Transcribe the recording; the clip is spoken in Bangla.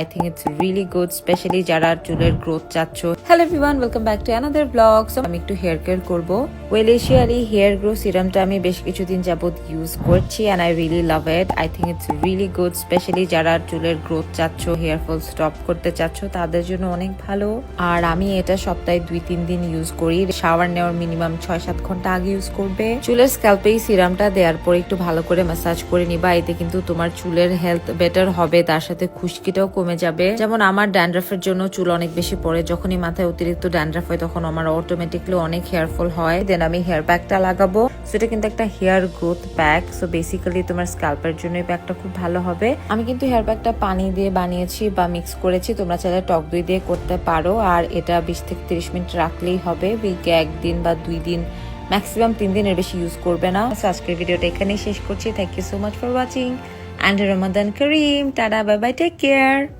I think it's really good specially যারা চুলের গ্রোথ চাচ্ছ। Hello everyone welcome back to another blog so আমি একটু হেয়ার কেয়ার করব। ওয়েলেশিয়ালি হেয়ার গ্রো সিরামটা আমি বেশ কিছুদিন যাবত ইউজ করছি and I really love it I think it's really good specially যারা চুলের গ্রোথ চাচ্ছ হেয়ার ফল স্টপ করতে চাচ্ছ, তাদের জন্য অনেক ভালো। আর আমি এটা সপ্তাহে দুই তিন দিন ইউজ করি। শাওয়ার নেওয়ার মিনিমাম ছয় সাত ঘণ্টা আগে ইউজ করবে। চুলের স্ক্যাল্পে এই সিরামটা দেওয়ার পর একটু ভালো করে ম্যাসাজ করে নিবা। এতে কিন্তু তোমার চুলের হেলথ বেটার হবে, তার সাথে খুশকিটাও কমে যাবে। যেমন আমার ড্যান্ড্রাফের জন্য চুল অনেক বেশি পড়ে। যখনই মাথায় অতিরিক্ত ড্যান্ড্রাফ হয় তখন আমার অটোমেটিকলি অনেক হেয়ার ফল হয়। দেন আমি হেয়ার প্যাকটা লাগাবো। সেটা কিন্তু একটা hair growth pack so basically তোমার স্ক্যাল্পের জন্য এই প্যাকটা খুব ভালো হবে। আমি কিন্তু হেয়ার প্যাকটা পানি দিয়ে বানিয়েছি বা মিক্স করেছি। তোমরা চাইলে টক দই দিয়ে করতে পারো। আর এটা বিশ থেকে তিরিশ মিনিট রাখলেই হবে। উইকে একদিন বা দুই দিন ম্যাক্সিমাম তিন দিনের বেশি ইউজ করবে না। So, আজকের ভিডিওটা এখানেই শেষ করছি। Thank you so much for watching and Ramadan Kareem tata bye bye take care